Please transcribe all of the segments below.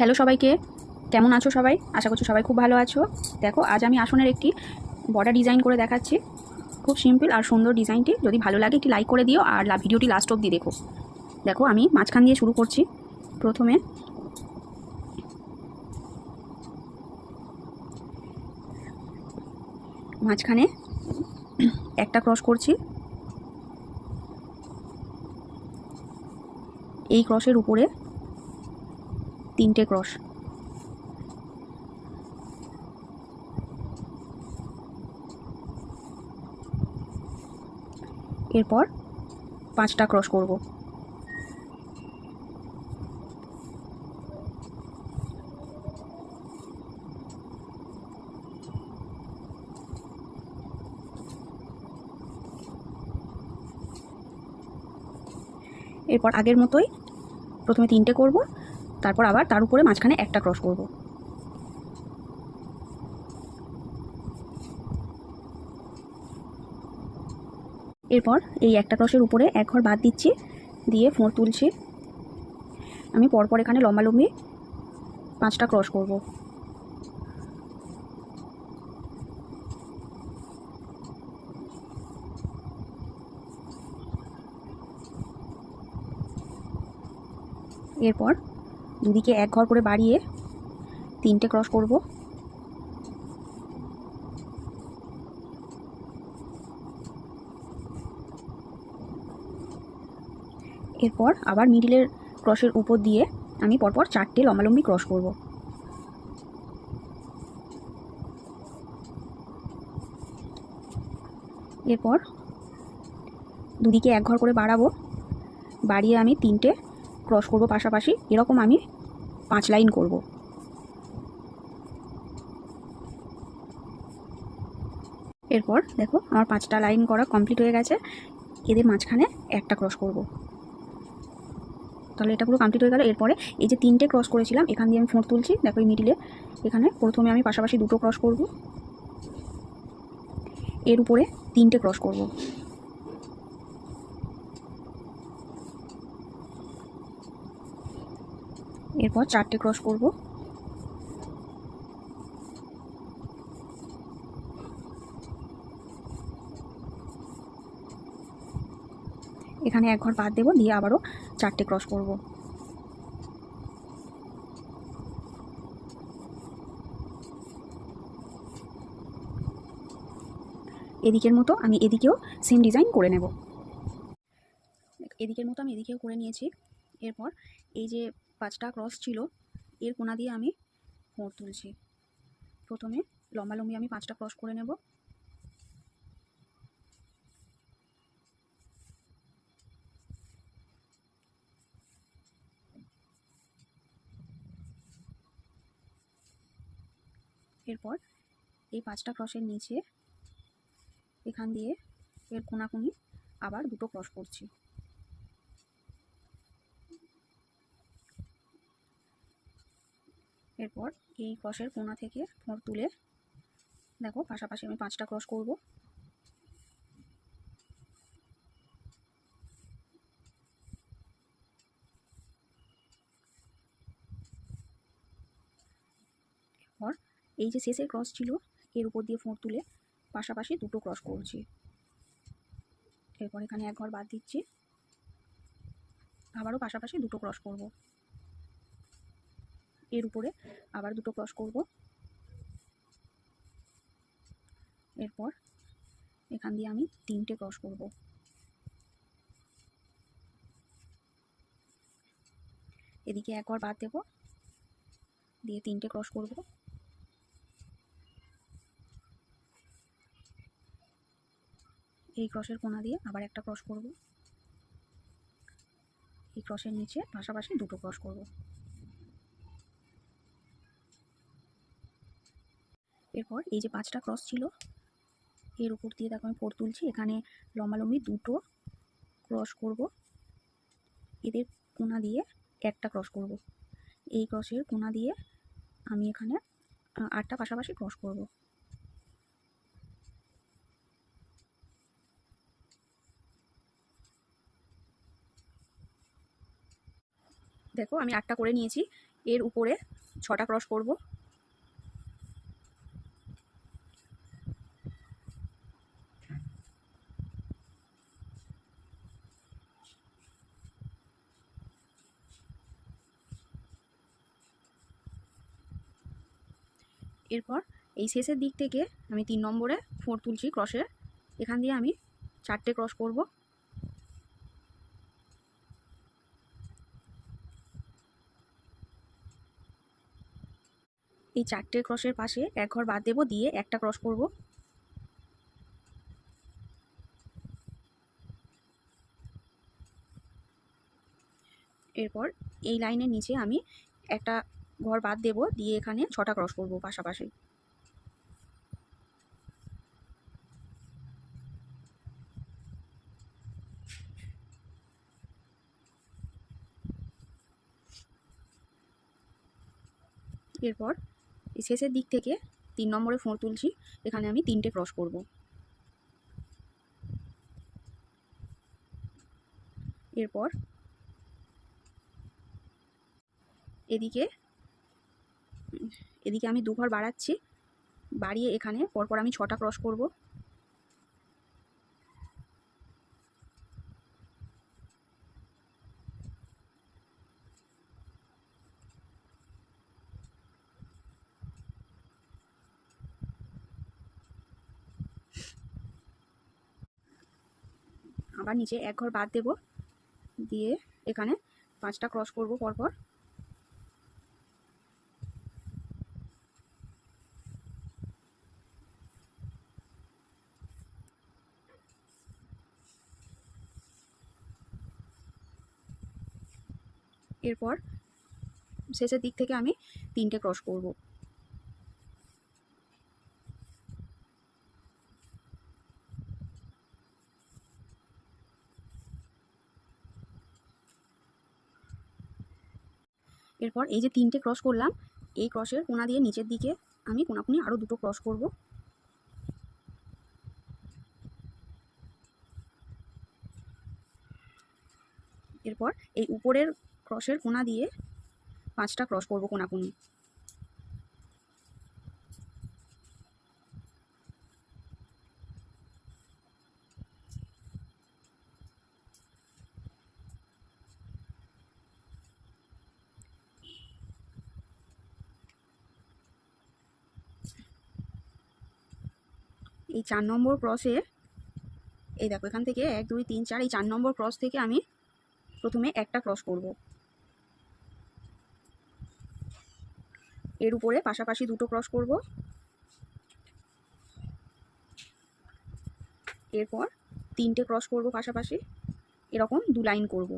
Hello সবাইকে। কেমন আছো সবাই? আশা করছি সবাই খুব ভালো আছো। দেখো, আজ আমি আসনের একটি বর্ডার ডিজাইন করে দেখাচ্ছি। খুব সিম্পল আর সুন্দর ডিজাইনটি যদি ভালো লাগে একটি লাইক করে দিও আর ভিডিওটি লাস্ট অবধি দেখো। দেখো, আমি মাঝখান দিয়ে শুরু করছি। প্রথমে মাঝখানে একটা ক্রস করছি। এই ক্রসের উপরে তিনটে ক্রস। এরপর পাঁচটা ক্রস করব। এরপর আগের মতোই প্রথমে তিনটে করব। তারপর আবার তার উপরে মাঝখানে একটা ক্রস করব। এরপর এই একটা ক্রসের উপরে এক ঘর বাদ দিচ্ছি, দিয়ে ফোঁড় তুলছি। আমি পরপর এখানে লম্বালম্বি পাঁচটা ক্রস করব। এরপর দুদিকে এক ঘর করে বাড়িয়ে তিনটে ক্রস করব। এরপর আবার মিডিলের ক্রসের উপর দিয়ে আমি পরপর চারটে লম্বালম্বি ক্রস করব। এরপর দুদিকে এক ঘর করে বাড়াবো। বাড়িয়ে আমি তিনটে ক্রস করব পাশাপাশি, এরকম আমি পাঁচ লাইন করব। এরপর দেখো, আমার পাঁচটা লাইন করা কমপ্লিট হয়ে গেছে। এদের মাঝখানে একটা ক্রস করব। তাহলে এটা পুরো কমপ্লিট হয়ে গেল। এরপরে এই যে তিনটে ক্রস করেছিলাম, এখান দিয়ে আমি ফোঁড় তুলছি, দেখো এই মিডিলে এখানে প্রথমে আমি পাশাপাশি দুটো ক্রস করব। এর উপরে তিনটে ক্রস করব। এরপর চারটে ক্রস করব। এখানে এক ঘর বাদ দেবো, দিয়ে আবারও চারটে ক্রস করব। এদিকের মতো আমি এদিকেও সেম ডিজাইন করে নেব। এদিকের মতো আমি এদিকেও করে নিয়েছি। এরপর এই যে পাঁচটা ক্রস ছিল, এর কোনা দিয়ে আমি ফোঁড় তুলছি। প্রথমে লম্বালম্বি আমি পাঁচটা ক্রস করে নেব। এরপর এই পাঁচটা ক্রসের নিচে এখান দিয়ে এর কোনাকুনি আবার দুটো ক্রস করছি। এরপর এই ক্রসের কোনা থেকে ফোঁড় তুলে, দেখো পাশাপাশি আমি পাঁচটা ক্রস করব। এরপর এই যে শেষের ক্রস ছিল, এর উপর দিয়ে ফোঁড় তুলে পাশাপাশি দুটো ক্রস করছি। এরপর এখানে এক ঘর বাদ দিচ্ছি। আবারও পাশাপাশি দুটো ক্রস করব। এর উপরে আবার দুটো ক্রস করব। এরপর এখান দিয়ে আমি তিনটে ক্রস করব। এদিকে একবার বাদ দেব। দিয়ে তিনটে ক্রস করব। এই ক্রসের কোনা দিয়ে আবার একটা ক্রস করব। এই ক্রসের নিচে পাশাপাশি দুটো ক্রস করব। এরপর এই যে পাঁচটা ক্রস ছিল, এর উপর দিয়ে দেখো আমি ফোর তুলছি, এখানে লম্বালম্বি দুটো ক্রস করব। এদের কোনা দিয়ে একটা ক্রস করব। এই ক্রসের কোনা দিয়ে আমি এখানে আটটা পাশাপাশি ক্রস করব। দেখো আমি আটটা করে নিয়েছি, এর উপরে ছটা ক্রস করব। এরপর এই শেষের দিক থেকে আমি তিন নম্বরে ফোর তুলছি ক্রসের। এখান দিয়ে আমি চারটে ক্রস করব। এই চারটে ক্রসের পাশে এক ঘর বাদ দেবো, দিয়ে একটা ক্রস করব। এরপর এই লাইনের নিচে আমি একটা ঘর বাদ দেব, দিয়ে এখানে ছটা ক্রস করব পাশাপাশি। এরপর শেষের দিক থেকে তিন নম্বরে ফোঁড় তুলছি, এখানে আমি তিনটে ক্রস করব। এরপর এদিকে এদিকে আমি দুঘর বাড়াচ্ছি। বাড়িয়ে এখানে পরপর আমি ছটা ক্রস করব। আবার নিচে এক ঘর বাদ দেব। দিয়ে এখানে পাঁচটা ক্রস করব পরপর। এরপর শেষের দিক থেকে আমি তিনটে ক্রস করব। এরপর এই যে তিনটে ক্রস করলাম, এই ক্রসের কোনা দিয়ে নিচের দিকে আমি কোনাকুনি আরও দুটো ক্রস করব। এরপর এই উপরের ক্রসের কোনা দিয়ে পাঁচটা ক্রস করব কোনাকুনি এই চার নম্বর ক্রসে, এই দেখো এখান থেকে এক, দুই, তিন, চার, এই চার নম্বর ক্রস থেকে আমি প্রথমে একটা ক্রস করব। এর উপরে পাশাপাশি দুটো ক্রস করব। এরপর তিনটে ক্রস করব পাশাপাশি। এরকম দু লাইন করব।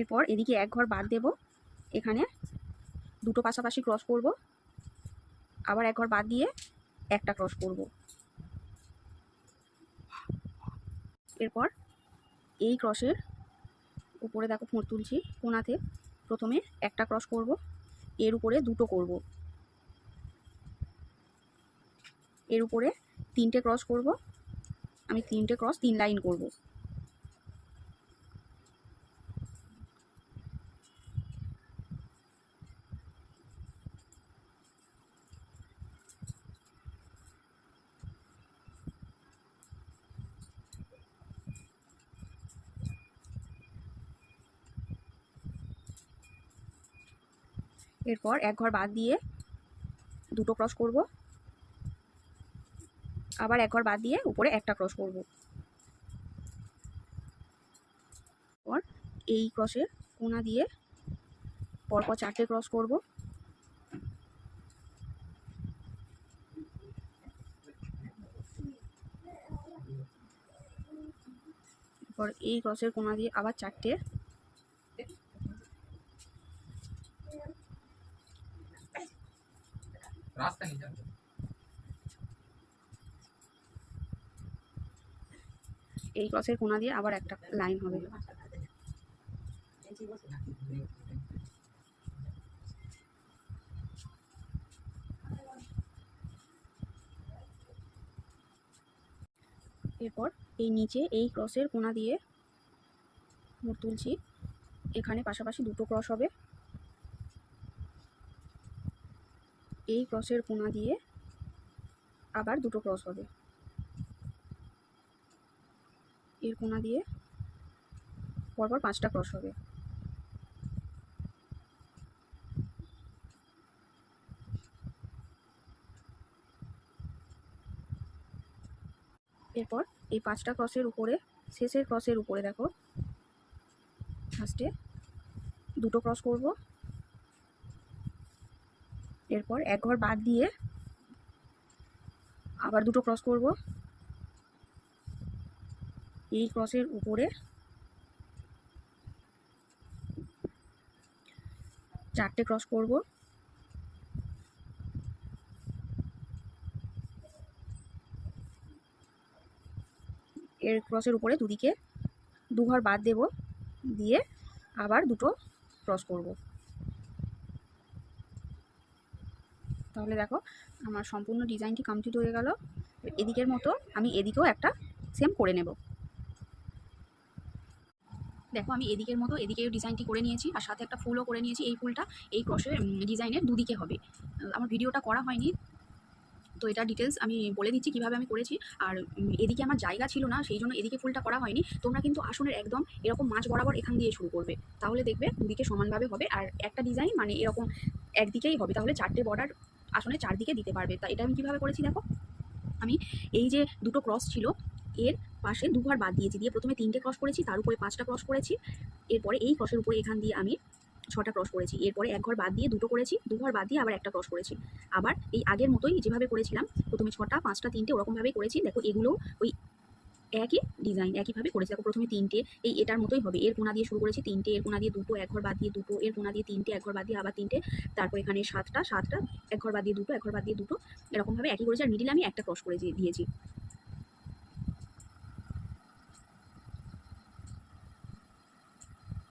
এরপর এদিকে এক ঘর বাদ দেব। এখানে দুটো পাশাপাশি ক্রস করব। আবার এক ঘর বাদ দিয়ে একটা ক্রস করব। এরপর এই ক্রসের উপরে দেখো ফোঁড় তুলছি কোনাতে। প্রথমে একটা ক্রস করব, এর উপরে দুটো করব। এর উপরে তিনটে ক্রস করব, আমি তিনটে ক্রস, তিন লাইন করব। এরপর এক ঘর বাদ দিয়ে দুটো ক্রস করব। আবার এক ঘর বাদ দিয়ে উপরে একটা ক্রস করব। এই ক্রসের কোনা দিয়ে পরপর চারটে ক্রস করব। এরপর এই ক্রসের কোনা দিয়ে আবার চারটে রাস্তা নির্ধারণ করবে এই ক্রসের কোনা দিয়ে আবার একটা লাইন হবে। এরপর এই নিচে এই ক্রসের কোনা দিয়ে তুলছি। এখানে পাশাপাশি দুটো ক্রস হবে। এই ক্রসের কোণা দিয়ে আবার দুটো ক্রস হবে। এর কোণা দিয়ে পরপর পাঁচটা ক্রস হবে। এরপর এই পাঁচটা ক্রসের উপরে, শেষের ক্রসের উপরে দেখো ফার্স্টে দুটো ক্রস করব। এরপর এক ঘর বাদ দিয়ে আবার দুটো ক্রস করব। এই ক্রসের উপরে চারটে ক্রস করব। এর ক্রসের উপরে দুদিকে দু ঘর বাদ দেব, দিয়ে আবার দুটো ক্রস করব। তাহলে দেখো, আমার সম্পূর্ণ ডিজাইনটি কমপ্লিট হয়ে গেল। এদিকের মতো আমি এদিকেও একটা সেম করে নেব। দেখো, আমি এদিকের মতো এদিকেও ডিজাইনটি করে নিয়েছি আর সাথে একটা ফুলও করে নিয়েছি। এই ফুলটা এই ক্রসের ডিজাইনের দুদিকে হবে। আমার ভিডিওটা করা হয়নি। তো এটা ডিটেলস আমি বলে দিচ্ছি কীভাবে আমি করেছি। আর এদিকে আমার জায়গা ছিল না, সেই জন্য এদিকে ফুলটা করা হয়নি। তোমরা কিন্তু আসনের একদম এরকম মাছ বরাবর এখান দিয়ে শুরু করবে। তাহলে দেখবে দুদিকে সমানভাবে হবে। আর একটা ডিজাইন মানে এরকম একদিকেই হবে। তাহলে চারটে বর্ডার আসনে চারদিকে দিতে পারবে। তা এটা আমি কীভাবে করেছি দেখো? আমি এই যে দুটো ক্রস ছিল, এর পাশে দুবার বাদ দিয়েছি। দিয়ে প্রথমে তিনটে ক্রস করেছি, তার উপরে পাঁচটা ক্রস করেছি। এরপরে এই ক্রসের উপরে এখান দিয়ে আমি ছটা ক্রস করেছি। এরপরে এক ঘর বাদ দিয়ে দুটো করেছি দু ঘর বাদ দিয়ে আবার একটা ক্রস করেছি। আবার এই আগের মতোই যেভাবে করেছিলাম, প্রথমে ছটা, পাঁচটা, তিনটে ওরকমভাবেই করেছি। দেখো এগুলো ওই একই ডিজাইন একইভাবে করেছি। দেখো প্রথমে তিনটে, এই এটার মতোই হবে। এর কোনা দিয়ে শুরু করেছি তিনটে, এর কোনা দিয়ে দুটো এক ঘর বাদ দিয়ে দুটো, এর কোনা দিয়ে তিনটে এক ঘর বাদ দিয়ে আবার তিনটে। তারপর এখানে সাতটা সাতটা এক ঘর বাদ দিয়ে দুটো এক ঘর বাদ দিয়ে দুটো। এরকমভাবে একই করেছি। আর মিডিলে আমি একটা ক্রস করে দিয়েছি।